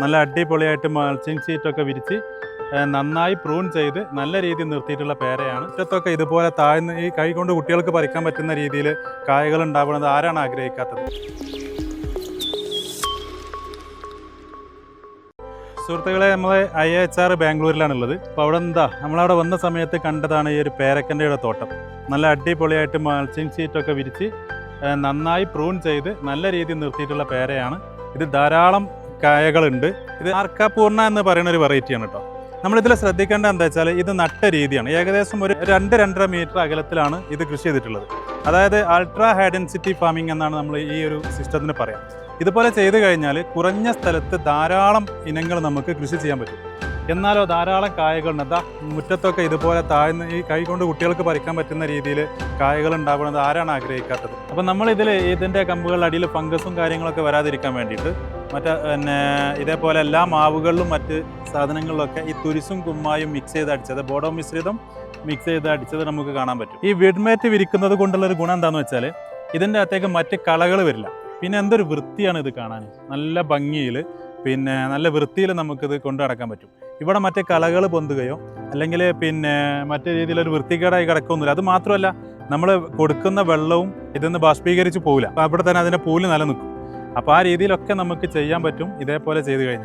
നല്ല അടിപൊളിയായിട്ട് മൾച്ചിങ് ഷീറ്റൊക്കെ വിരിച്ച് നന്നായി പ്രൂൺ ചെയ്ത് നല്ല രീതിയിൽ നിർത്തിയിട്ടുള്ള പേരയാണ്. മുറ്റത്തൊക്കെ ഇതുപോലെ താഴ്ന്ന് ഈ കൈ കൊണ്ട് കുട്ടികൾക്ക് പറിക്കാൻ പറ്റുന്ന രീതിയിൽ കായകൾ ഉണ്ടാവുന്നത് ആരാണ് ആഗ്രഹിക്കാത്തത്? സുഹൃത്തുക്കളെ നമ്മൾ ഐ എച്ച് ആർ ബാംഗ്ലൂരിലാണുള്ളത്. അപ്പോൾ അവിടെ എന്താ? നമ്മളവിടെ വന്ന സമയത്ത് കണ്ടതാണ് ഈ ഒരു പേരക്കന്റെയുടെ തോട്ടം. നല്ല അടിപൊളിയായിട്ട് മൾച്ചിങ് ഷീറ്റൊക്കെ വിരിച്ച് നന്നായി പ്രൂൺ ചെയ്ത് നല്ല രീതിയിൽ നിർത്തിയിട്ടുള്ള പേരയാണ്. ഇത് ധാരാളം കായകളുണ്ട്. ഇത് ആർക്കാപൂർണ എന്ന് പറയുന്ന ഒരു വെറൈറ്റിയാണ് കേട്ടോ. നമ്മളിതിൽ ശ്രദ്ധിക്കേണ്ട എന്താ വെച്ചാൽ ഇത് നട്ട രീതിയാണ്. ഏകദേശം ഒരു രണ്ട് രണ്ടര മീറ്റർ അകലത്തിലാണ് ഇത് കൃഷി ചെയ്തിട്ടുള്ളത്. അതായത് അൾട്രാ ഹൈഡൻസിറ്റി ഫാമിംഗ് എന്നാണ് നമ്മൾ ഈ ഒരു സിസ്റ്റത്തിന് പറയാം. ഇതുപോലെ ചെയ്തു കഴിഞ്ഞാൽ കുറഞ്ഞ സ്ഥലത്ത് ധാരാളം ഇനങ്ങൾ നമുക്ക് കൃഷി ചെയ്യാൻ പറ്റും. എന്നാലോ ധാരാളം കായകളുണ്ട്. അതാ മുറ്റത്തൊക്കെ ഇതുപോലെ താഴ്ന്ന് ഈ കൈ കൊണ്ട് കുട്ടികൾക്ക് പറിക്കാൻ പറ്റുന്ന രീതിയിൽ കായകൾ ഉണ്ടാകുന്നത് ആരാണ് ആഗ്രഹിക്കാത്തത്? അപ്പം നമ്മൾ ഇതിന്റെ കമ്പുകളുടെ അടിയിൽ ഫംഗസും കാര്യങ്ങളൊക്കെ വരാതിരിക്കാൻ വേണ്ടിയിട്ട് മറ്റേ പിന്നെ ഇതേപോലെ എല്ലാ മാവുകളിലും മറ്റ് സാധനങ്ങളിലൊക്കെ ഈ തുരിസും കുമ്മായും മിക്സ് ചെയ്ത് അടിച്ചത് ബോഡോ മിശ്രിതം മിക്സ് ചെയ്ത് അടിച്ചത് നമുക്ക് കാണാൻ പറ്റും. ഈ വിഡ്മേറ്റ് വിരിക്കുന്നത് കൊണ്ടുള്ള ഒരു ഗുണം എന്താണെന്ന് വെച്ചാൽ ഇതിന്റെ അകത്തേക്ക് മറ്റ് കളകൾ വരില്ല. പിന്നെ എന്തൊരു വൃത്തിയാണ് ഇത് കാണാൻ നല്ല ഭംഗിയിൽ പിന്നെ നല്ല വൃത്തിയിൽ നമുക്കിത് കൊണ്ടു നടക്കാൻ പറ്റും. ഇവിടെ മറ്റേ കളകൾ പൊന്തുകയോ അല്ലെങ്കിൽ പിന്നെ മറ്റേ രീതിയിലൊരു വൃത്തികേടായി കിടക്കുന്നില്ല അത് മാത്രമല്ല നമ്മൾ കൊടുക്കുന്ന വെള്ളവും ഇതൊന്ന് ബാഷ്പീകരിച്ച് പോകില്ല അപ്പോൾ അവിടെ തന്നെ അതിന്റെ പൂൽ നിലനിൽക്കും. അപ്പോൾ ആ രീതിയിലൊക്കെ നമുക്ക് ചെയ്യാൻ പറ്റും. ഇതേപോലെ ചെയ്തു കഴിഞ്ഞാൽ.